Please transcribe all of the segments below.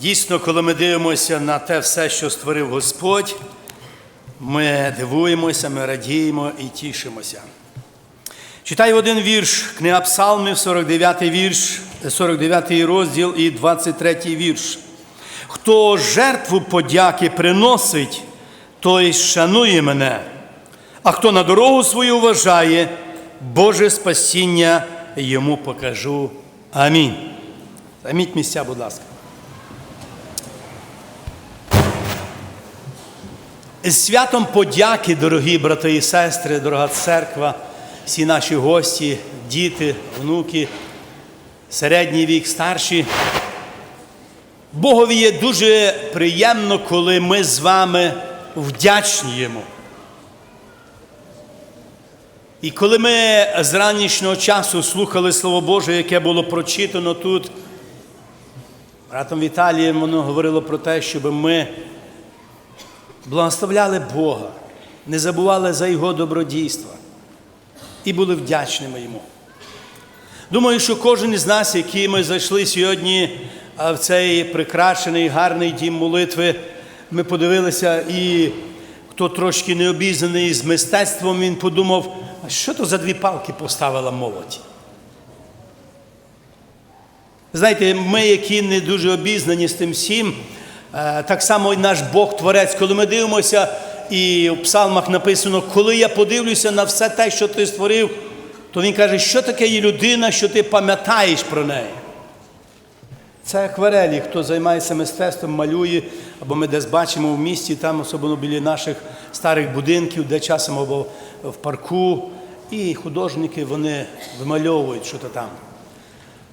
Дійсно, коли ми дивимося на те все, що створив Господь, ми дивуємося, ми радіємо і тішимося. Читаю один вірш, книга Псалмів, 49 вірш, 49 розділ і 23 вірш. Хто жертву подяки приносить, той шанує мене, а хто на дорогу свою вважає, Боже спасіння йому покажу. Амінь. Займіть місця, будь ласка. Святом подяки, дорогі брати і сестри, дорога церква, всі наші гості, діти, внуки, середній вік, старші. Богові є дуже приємно, коли ми з вами вдячні. І коли ми з ранішнього часу слухали Слово Боже, яке було прочитано тут, братом Віталієм воно говорило про те, щоб ми благословляли Бога, не забували за Його добродійства і були вдячними Йому. Думаю, що кожен із нас, які ми зайшли сьогодні в цей прикрашений, гарний дім молитви, ми подивилися, і хто трошки не обізнаний з мистецтвом, він подумав, а що то за дві палки поставила молодь? Знаєте, ми, які не дуже обізнані з тим всім, так само і наш Бог Творець, коли ми дивимося, і в псалмах написано, коли я подивлюся на все те, що ти створив, то він каже, що таке є людина, що ти пам'ятаєш про неї. Це акварелі, хто займається мистецтвом, малює, або ми десь бачимо в місті, там особливо біля наших старих будинків, де часом або в парку, і художники вони вимальовують що то там.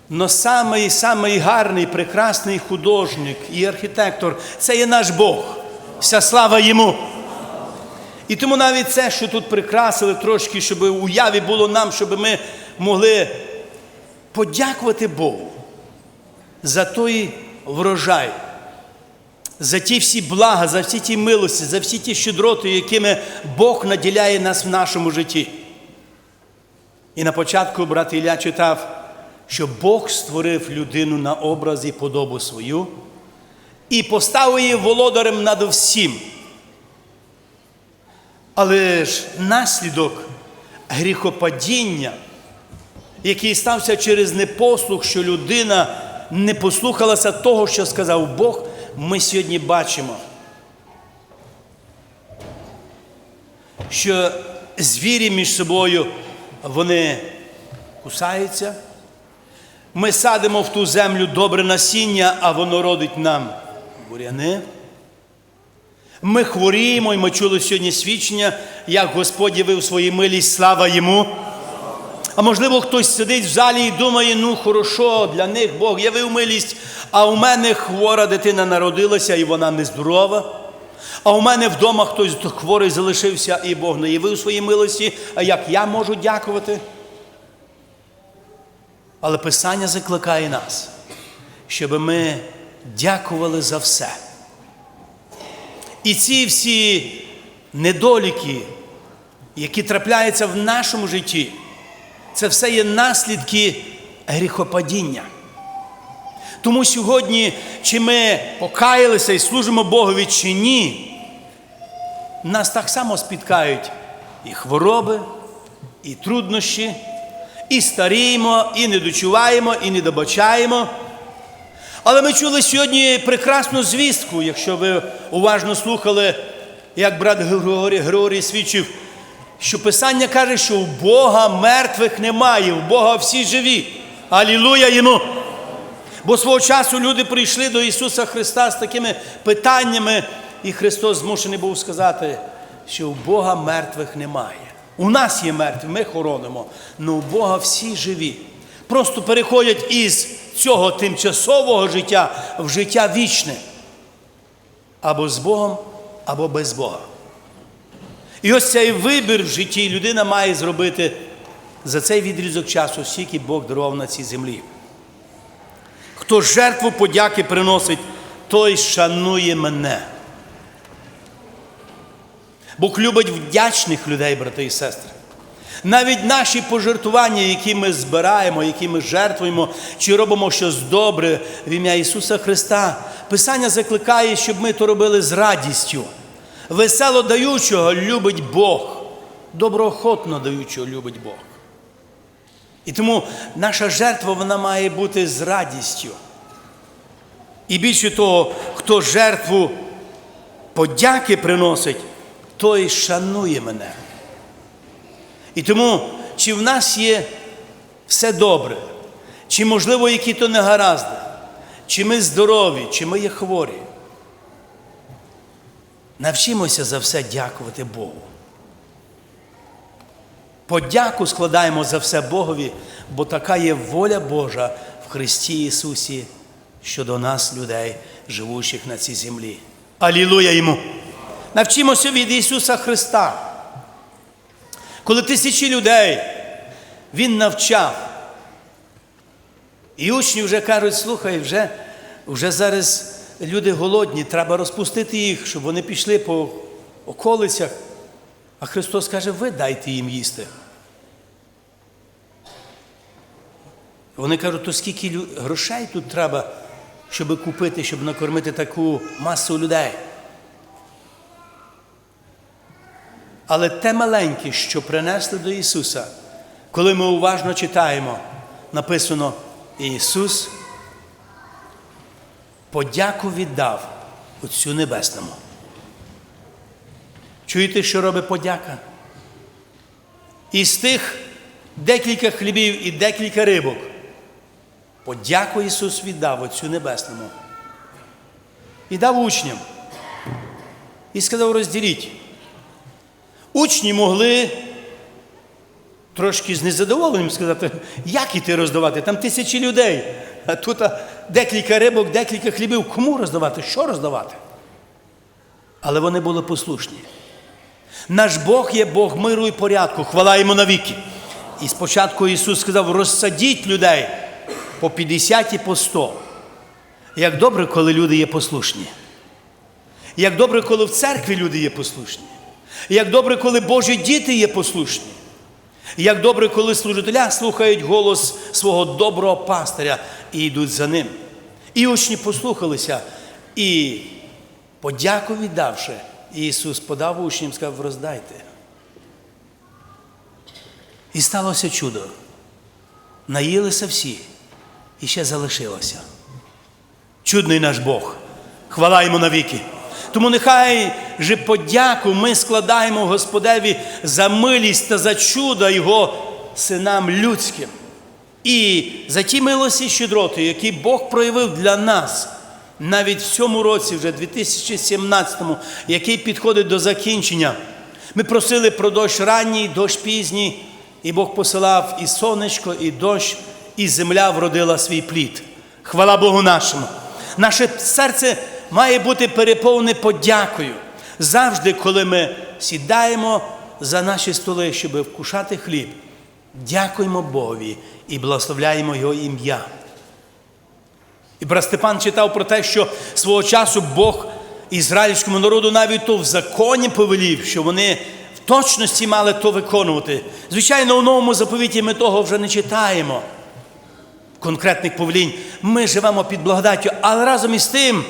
Но самий, самий гарний, прекрасний художник і архітектор це є наш Бог. Вся слава йому. І тому навіть це, що тут прикрасили трошки, щоб уяві було нам, щоб ми могли подякувати Богу за той врожай, за ті всі блага, за всі ті милості, за всі ті щедроти, якими Бог наділяє нас в нашому житті. І на початку брат Ілля читав, що Бог створив людину на образ і подобу свою і поставив її володарем над всім. Але ж наслідок гріхопадіння, який стався через непослух, що людина не послухалася того, що сказав Бог, ми сьогодні бачимо, що звірі між собою вони кусаються. Ми садимо в ту землю добре насіння, а воно родить нам буряни. Ми хворіємо, і ми чули сьогодні свідчення, як Господь явив свою милість, слава йому. А можливо, хтось сидить в залі і думає, ну хорошо, для них Бог явив милість, а у мене хвора дитина народилася і вона нездорова. А у мене вдома хтось хворий залишився, і Бог не явив свої милості, а як я можу дякувати? Але Писання закликає нас, щоб ми дякували за все. І ці всі недоліки, які трапляються в нашому житті, це все є наслідки гріхопадіння. Тому сьогодні, чи ми покаялися і служимо Богові, чи ні, нас так само спіткають і хвороби, і труднощі, і старіємо, і не дочуваємо, і не добачаємо. Але ми чули сьогодні прекрасну звістку, якщо ви уважно слухали, як брат Григорій, Григорій свідчив, що Писання каже, що у Бога мертвих немає, у Бога всі живі. Алілуя йому! Бо свого часу люди прийшли до Ісуса Христа з такими питаннями, і Христос змушений був сказати, що у Бога мертвих немає. У нас є мертві, ми хоронимо, але у Бога всі живі. Просто переходять із цього тимчасового життя в життя вічне. Або з Богом, або без Бога. І ось цей вибір в житті людина має зробити за цей відрізок часу, скільки Бог дарував на цій землі. Хто жертву подяки приносить, той шанує мене. Бог любить вдячних людей, брати і сестри. Навіть наші пожертвування, які ми збираємо, які ми жертвуємо, чи робимо щось добре в ім'я Ісуса Христа, Писання закликає, щоб ми то робили з радістю. Весело даючого любить Бог, доброохотно даючого любить Бог. І тому наша жертва вона має бути з радістю. І більше того, хто жертву подяки приносить, той шанує мене. І тому, чи в нас є все добре, чи, можливо, які то негаразди, чи ми здорові, чи ми є хворі. Навчимося за все дякувати Богу. Подяку складаємо за все Богові, бо така є воля Божа в Христі Ісусі щодо нас, людей, живучих на цій землі. Алілуя йому! Навчимося від Ісуса Христа. Коли тисячі людей Він навчав, і учні вже кажуть, слухай, вже, вже зараз люди голодні, треба розпустити їх, щоб вони пішли по околицях. А Христос каже, ви дайте їм їсти. Вони кажуть, то скільки грошей тут треба, щоб купити, щоб накормити таку масу людей. Але те маленьке, що принесли до Ісуса, коли ми уважно читаємо, написано Ісус подяку віддав Отцю Небесному. Чуєте, що робить подяка? Із тих декілька хлібів і декілька рибок. Подяку Ісус віддав Отцю Небесному. І дав учням. І сказав, розділіть. Учні могли трошки з незадоволенням сказати, як іти роздавати? Там тисячі людей. А тут декілька рибок, декілька хлібів. Кому роздавати? Що роздавати? Але вони були послушні. Наш Бог є Бог миру і порядку, хвала йому навіки. І спочатку Ісус сказав: розсадіть людей по 50 і по 100. Як добре, коли люди є послушні. Як добре, коли в церкві люди є послушні. Як добре, коли Божі діти є послушні. Як добре, коли служителя слухають голос свого доброго пастиря і йдуть за ним. І учні послухалися, і подяку віддавши, Ісус подав учням, сказав, роздайте. І сталося чудо. Наїлися всі, і ще залишилося. Чудний наш Бог. Хвала йому навіки. Тому нехай же подяку ми складаємо Господеві за милість та за чудо Його синам людським. І за ті милості і щедроти, які Бог проявив для нас навіть в цьому році, вже 2017-му, який підходить до закінчення. Ми просили про дощ ранній, дощ пізній, і Бог посилав і сонечко, і дощ, і земля вродила свій плід. Хвала Богу нашому. Наше серце має бути переповнене подякою. Завжди, коли ми сідаємо за наші столи, щоб вкушати хліб, дякуємо Богові і благословляємо Його ім'я. І брат Степан читав про те, що свого часу Бог ізраїльському народу навіть то в законі повелів, що вони в точності мали то виконувати. Звичайно, у новому заповіті ми того вже не читаємо. Конкретних повелінь. Ми живемо під благодаттю, але разом із тим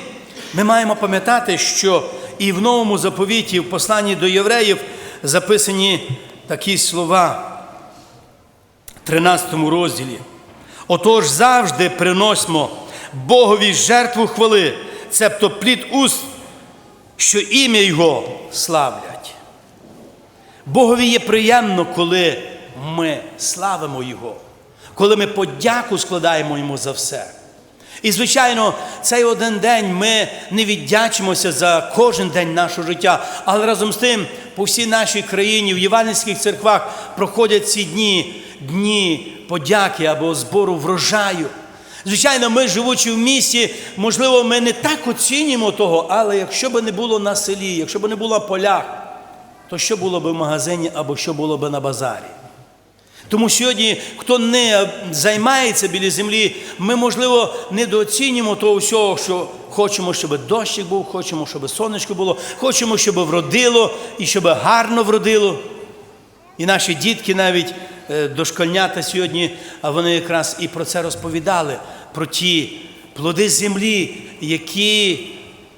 ми маємо пам'ятати, що і в новому заповіті, в посланні до євреїв, записані такі слова в 13 розділі. Отож завжди приносимо Богові жертву хвали, цебто плід уст, що ім'я Його славлять. Богові є приємно, коли ми славимо Його, коли ми подяку складаємо Йому за все. І, звичайно, цей один день ми не віддячимося за кожен день нашого життя, але разом з тим, по всій нашій країні, в євангельських церквах проходять ці дні, дні подяки або збору врожаю. Звичайно, ми, живучи в місті, можливо, ми не так оцінюємо того, але якщо б не було на селі, якщо б не було полях, то що було б в магазині або що було б на базарі? Тому сьогодні, хто не займається біля землі, ми, можливо, недооцінюємо того всього, що хочемо, щоб дощик був, хочемо, щоб сонечко було, хочемо, щоб вродило і щоб гарно вродило. І наші дітки навіть е, дошкольнята сьогодні, а вони якраз і про це розповідали, про ті плоди землі, які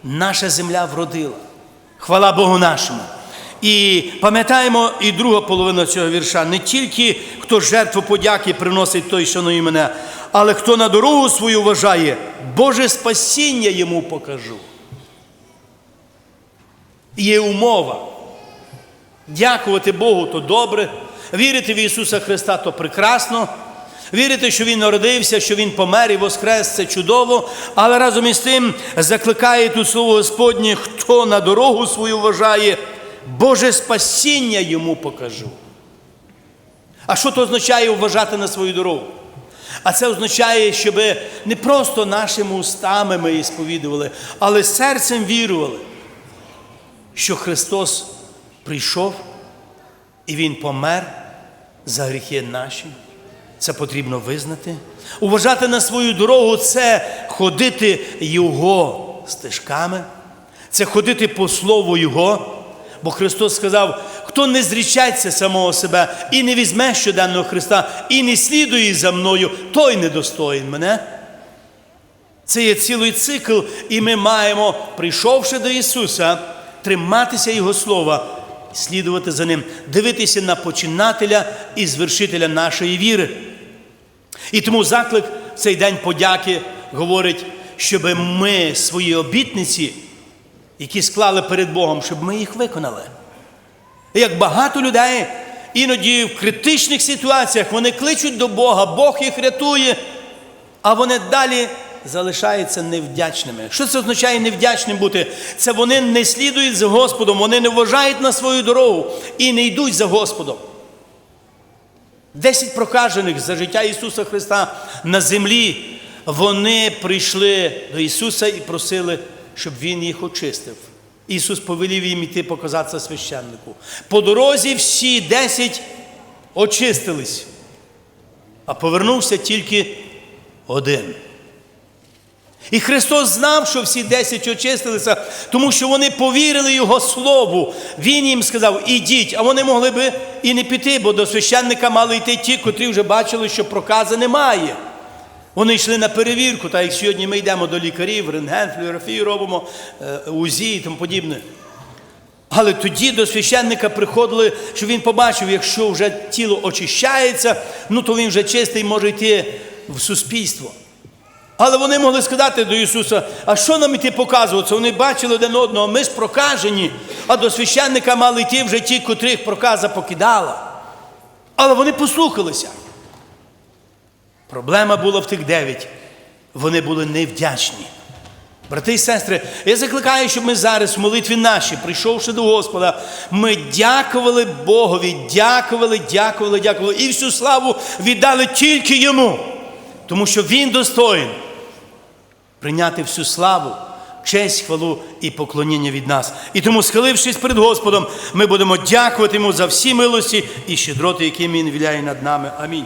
наша земля вродила. Хвала Богу нашому. І пам'ятаємо і друга половина цього вірша. Не тільки хто жертву подяки приносить той, шанує мене, але хто на дорогу свою вважає, Боже спасіння йому покажу. Є умова. Дякувати Богу то добре, вірити в Ісуса Христа то прекрасно. Вірити, що Він народився, що Він помер і воскрес, це чудово, але разом із тим закликає тут слово Господнє, хто на дорогу свою вважає, Боже спасіння йому покажу. А що то означає вважати на свою дорогу? А це означає, щоб не просто нашими устами ми сповідували, але серцем вірували, що Христос прийшов і Він помер за гріхи наші. Це потрібно визнати. Уважати на свою дорогу це ходити Його стежками, це ходити по слову Його. Бо Христос сказав, хто не зрічається самого себе і не візьме щоденного Христа, і не слідує за мною, той недостоїн мене. Це є цілий цикл, і ми маємо, прийшовши до Ісуса, триматися Його Слова, слідувати за Ним, дивитися на починателя і звершителя нашої віри. І тому заклик в цей день подяки говорить, щоб ми свої обітниці, які склали перед Богом, щоб ми їх виконали. Як багато людей іноді в критичних ситуаціях вони кличуть до Бога, Бог їх рятує, а вони далі залишаються невдячними. Що це означає невдячним бути? Це вони не слідують за Господом, вони не вважають на свою дорогу і не йдуть за Господом. Десять прокажених за життя Ісуса Христа на землі, вони прийшли до Ісуса і просили, щоб Він їх очистив. Ісус повелів їм іти показатися священнику. По дорозі всі десять очистились, а повернувся тільки один. І Христос знав, що всі десять очистилися, тому що вони повірили Його Слову. Він їм сказав, ідіть, а вони могли би і не піти, бо до священника мали йти ті, котрі вже бачили, що прокази немає. Вони йшли на перевірку, так як сьогодні ми йдемо до лікарів, рентген, флюорографію робимо, е, УЗІ і тому подібне. Але тоді до священника приходили, що він побачив, якщо вже тіло очищається, ну то він вже чистий може йти в суспільство. Але вони могли сказати до Ісуса, а що нам іти показуватися? Вони бачили один одного, ми ж прокажені, а до священника мали йти вже ті, котрих проказа покидала. Але вони послухалися. Проблема була в тих дев'ять. Вони були невдячні. Брати і сестри, я закликаю, щоб ми зараз в молитві нашій, прийшовши до Господа, ми дякували Богові, дякували, дякували, дякували і всю славу віддали тільки йому, тому що Він достоїн прийняти всю славу, честь, хвалу і поклоніння від нас. І тому, схилившись перед Господом, ми будемо дякувати Йому за всі милості і щедроти, які Він віляє над нами. Амінь.